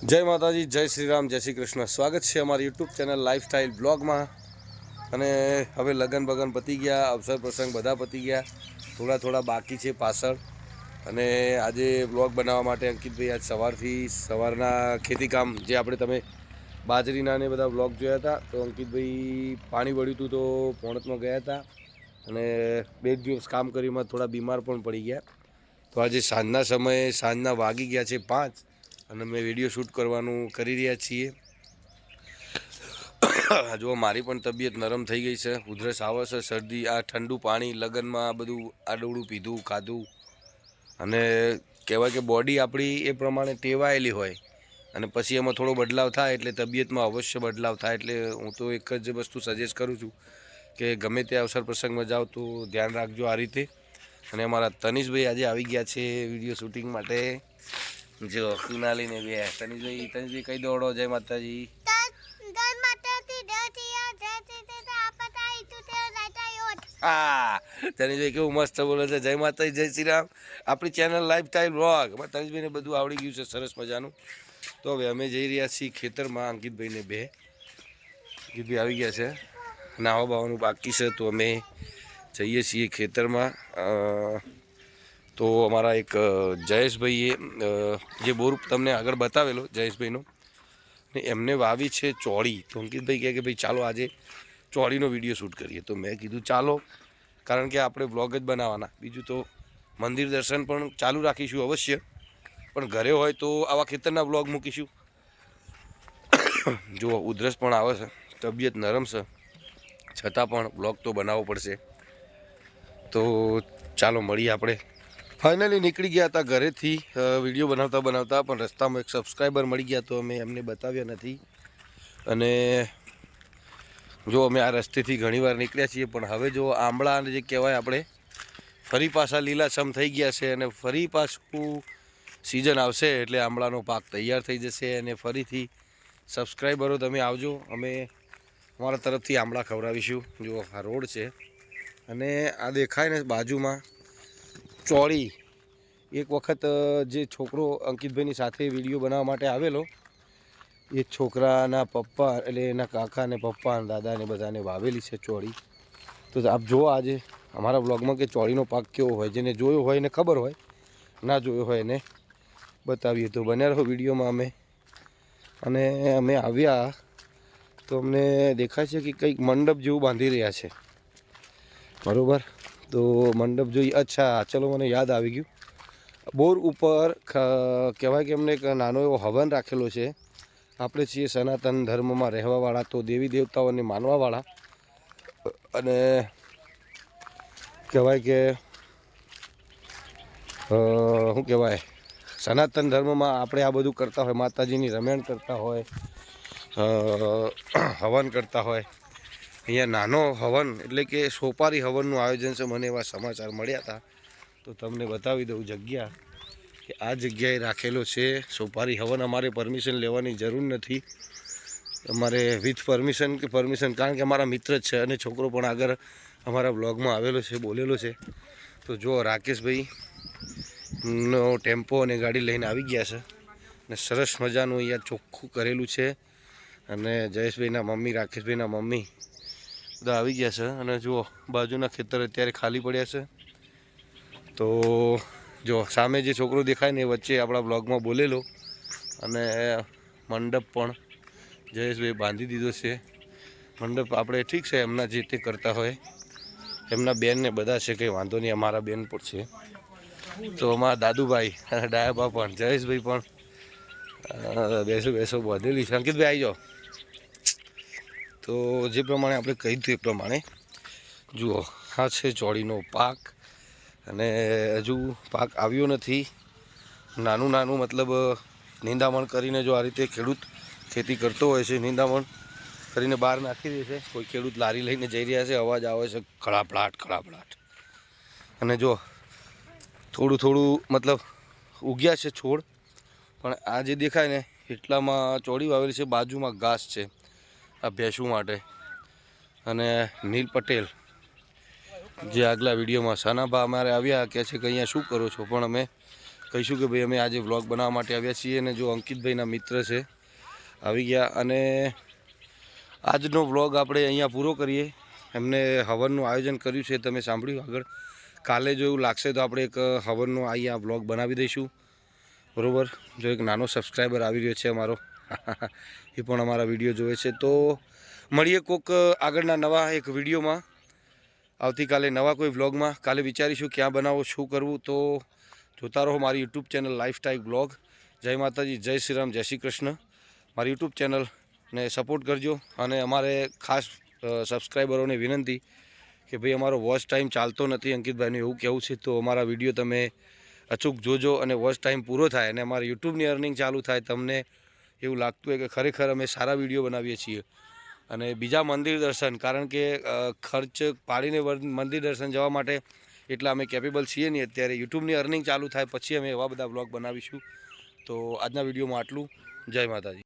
જય માતાજી, જય શ્રી રામ જય શ્રી કૃષ્ણ. સ્વાગત છે અમારી યુટ્યુબ ચેનલ લાઈફસ્ટાઈલ બ્લોગમાં અને હવે લગન બગન પતી ગયા, અવસર પ્રસંગ બધા પતી ગયા. થોડા થોડા બાકી છે પાછળ. અને આજે બ્લોગ બનાવવા માટે અંકિતભાઈ આજ સવારથી સવારના ખેતીકામ, જે આપણે તમે બાજરીના ને બધા બ્લોગ જોયા હતા, તો અંકિતભાઈ પાણી વળ્યું હતું તો પોણતમાં ગયા હતા. અને બે દિવસ કામ કરીમાં થોડા બીમાર પણ પડી ગયા. તો આજે સાંજના સમયે સાંજના વાગી ગયા છે પાંચ. અને મેં વીડિયો શૂટ કરવાનું કરી રહ્યા છીએ. જો મારી પણ તબિયત નરમ થઈ ગઈ છે. ઉધરસ આવે છે, શરદી, આ ઠંડુ પાણી, લગ્નમાં બધું આડુડું પીધું, ખાધું. અને કહેવાય કે બોડી આપણી એ પ્રમાણે ટેવાયેલી હોય. અને પછી એમાં થોડો બદલાવ થાય એટલે તબિયતમાં અવશ્ય બદલાવ થાય એટલે હું તો એક જ વસ્તુ સજેસ્ટ કરું છું કે ગમે તે અવસર પ્રસંગમાં જાઓ તો ધ્યાન રાખજો આ રીતે. અને અમારા તનિષભાઈ આજે આવી ગયા છે વીડિયો શૂટિંગ માટે. જો કુનાલીને બે. તનિષભાઈ તનિષભાઈ કઈ દોડો જય માતાજી. હા તનિષભાઈ કેવું મસ્ત બોલે છે જય માતાજી જય શ્રી રામ. આપણી ચેનલ લાઈફ સ્ટાઈલ બ્લોગ તનિષભાઈને બધું આવડી ગયું છે સરસ મજાનું. તો હવે અમે જઈ રહ્યા છીએ ખેતરમાં અંકિતભાઈને બે. અંકિતભાઈ આવી ગયા છે. નાવા બાવાનું બાકી છે તો અમે જઈએ છીએ ખેતરમાં. તો અમારા એક જયેશભાઈએ જે બોર તમને આગળ બતાવેલો, જયેશભાઈનો, ને એમને વાવી છે ચોળી. તો અંકિતભાઈ કહે કે ભાઈ ચાલો આજે ચોળીનો વીડિયો શૂટ કરીએ. તો મેં કીધું ચાલો, કારણ કે આપણે બ્લોગ જ બનાવવાના. બીજું તો મંદિર દર્શન પણ ચાલુ રાખીશું અવશ્ય. પણ ઘરે હોય તો આવા ખેતરના બ્લોગ મૂકીશું. જુઓ ઉધરસ પણ આવે છે, તબિયત નરમ છે, છતાં પણ બ્લોગ તો બનાવવો પડશે. તો ચાલો મળીએ આપણે. ફાઇનલી નીકળી ગયા હતા ઘરેથી વીડિયો બનાવતા બનાવતા, પણ રસ્તામાં એક સબસ્ક્રાઈબર મળી ગયા તો અમે એમને બતાવ્યા નથી. અને જો અમે આ રસ્તેથી ઘણીવાર નીકળ્યા છીએ, પણ હવે જો આંબળાને જે કહેવાય આપણે, ફરી પાછા લીલાછમ થઈ ગયા છે અને ફરી પાછું સિઝન આવશે એટલે આંબળાનો પાક તૈયાર થઈ જશે અને ફરીથી સબસ્ક્રાઈબરો તમે આવજો. અમે અમારા તરફથી આંબળા ખવડાવીશું. જો આ રોડ છે. અને આ દેખાય ને બાજુમાં ચોળી. એક વખત જે છોકરો અંકિતભાઈની સાથે વીડિયો બનાવવા માટે આવેલો, એ છોકરાના પપ્પા, એટલે એના કાકા ને પપ્પા અને દાદા ને બધાને વાવેલી છે ચોળી. તો આપ જુઓ આજે, અમારા બ્લોગમાં કે ચોળીનો પાક કેવો હોય, જેને જોયો હોય એને ખબર હોય, ના જોયો હોય એને બતાવીએ. તો બન્યા રહો વિડીયોમાં અમે. અને અમે આવ્યા, તો અમને દેખાય છે કે કંઈક મંડપ જેવું બાંધી રહ્યા છે. બરોબર? તો મંડપ જોઈ, અચ્છા, ચલો મને યાદ આવી ગયું. બોર ઉપર કહેવાય કે એમને એક નાનો એવો હવન રાખેલો છે. આપણે છીએ સનાતન ધર્મમાં રહેવાવાળા, તો દેવી દેવતાઓને માનવાવાળા. અને કહેવાય કે શું કહેવાય? સનાતન ધર્મમાં આપણે આ બધું કરતા હોય, માતાજીની રમેણ કરતા હોય હવન કરતા હોય. અહીંયા નાનો હવન એટલે કે સોપારી હવનનું આયોજન છે, મને એવા સમાચાર મળ્યા હતા. તો તમને બતાવી દઉં જગ્યા કે આ જગ્યાએ રાખેલો છે. સોપારી હવન અમારે પરમિશન લેવાની જરૂર નથી. અમારે વિથ પરમિશન કે પરમિશન, કારણ કે અમારા મિત્ર છે અને છોકરો પણ આગળ અમારા બ્લોગમાં આવેલો છે, બોલેલો છે. તો જો રાકેશભાઈ નો ટેમ્પો અને ગાડી લઈને આવી ગયા છે ને સરસ મજાનું અહીંયા ચોખ્ખું કરેલું છે. અને જયેશભાઈના મમ્મી, રાકેશભાઈના મમ્મી બધા આવી ગયા છે અને જુઓ, બાજુના ખેતર અત્યારે ખાલી પડ્યા છે. તો જો, સામે જે છોકરો દેખાય ને એ વચ્ચે આપણા બ્લોગમાં બોલેલો અને મંડપ પણ જયેશભાઈ બાંધી દીધો છે. મંડપ આપણે ઠીક છે, એમના જે તે કરતા હોય. એમના બેન ને બધા છે, કંઈ વાંધો નહીં, અમારા બેન પણ છે. તો અમારા દાદુભાઈ અને ડાયાબા પણ જયેશભાઈ પણ બેસો બેસો બાંધેલી છે. અંકિતભાઈ, આવી જાઓ. તો જે પ્રમાણે આપણે કહી દીધું એ પ્રમાણે, જુઓ, આ છે ચોળીનો પાક. અને હજુ પાક આવ્યો નથી. નાનું નાનું મતલબ, નિંદામણ કરીને જો આ રીતે ખેડૂત ખેતી કરતો હોય છે, નિંદામણ કરીને બહાર નાખી દે છે. કોઈ ખેડૂત લારી લઈને જઈ રહ્યા છે, અવાજ આવે છે ખળાપડાટ ખળાપડાટ અને જો થોડું થોડું મતલબ ઉગ્યા છે છોડ, પણ આ જે દેખાય ને, એટલામાં ચોળી વાવેલી છે, બાજુમાં ઘાસ છે. આ માટે. અને નીલ પટેલ, જે આગલા વિડીયોમાં સાનાભા અમારે આવ્યા, કહે છે કે અહીંયા શું કરો છો? પણ અમે કહીશું કે ભાઈ, અમે આજે વ્લોગ બનાવવા માટે આવ્યા છીએ અને જો અંકિતભાઈના મિત્ર છે, આવી ગયા. અને આજનો વ્લોગ આપણે અહીંયા પૂરો કરીએ. એમને હવનનું આયોજન કર્યું છે, તમે સાંભળ્યું આગળ. કાલે જો એવું લાગશે તો આપણે એક હવનનો અહીંયા વ્લોગ બનાવી દઈશું. બરાબર? જો એક નાનો સબસ્ક્રાઈબર આવી રહ્યો છે અમારો. એ પણ અમારા વીડિયો જોવે છે. તો મળીએ કોક આગળના નવા એક વિડીયોમાં. આવતીકાલે નવા કોઈ વ્લોગમાં. કાલે વિચારીશું ક્યાં બનાવો, શું કરવું. તો જોતા રહો મારી યુટ્યુબ ચેનલ લાઈફસ્ટાઈલ બ્લોગ જય માતાજી, જય શ્રી રામ, જય શ્રી કૃષ્ણ. મારી યુટ્યુબ ચેનલને સપોર્ટ કરજો અને અમારે ખાસ સબસ્ક્રાઈબરોને વિનંતી કે ભાઈ અમારો વોચ ટાઈમ ચાલતો નથી અંકિતભાઈનું એવું કહેવું છે, તો અમારા વીડિયો તમે અચૂક જોજો અને વોચ ટાઈમ પૂરો થાય અને અમારા યુટ્યુબની અર્નિંગ ચાલુ થાય. તમને એવું લાગતું હોય કે ખરેખર અમે સારા વીડિયો બનાવીએ છીએ. અને બીજા મંદિર દર્શન, કારણ કે ખર્ચ પાડીને મંદિર દર્શન જવા માટે એટલા અમે કેપેબલ છીએ નહીં. અત્યારે યુટ્યુબની અર્નિંગ ચાલુ થાય, પછી અમે એવા બધા બ્લોગ બનાવીશું. તો આજના વિડીયોમાં આટલું. જય માતાજી.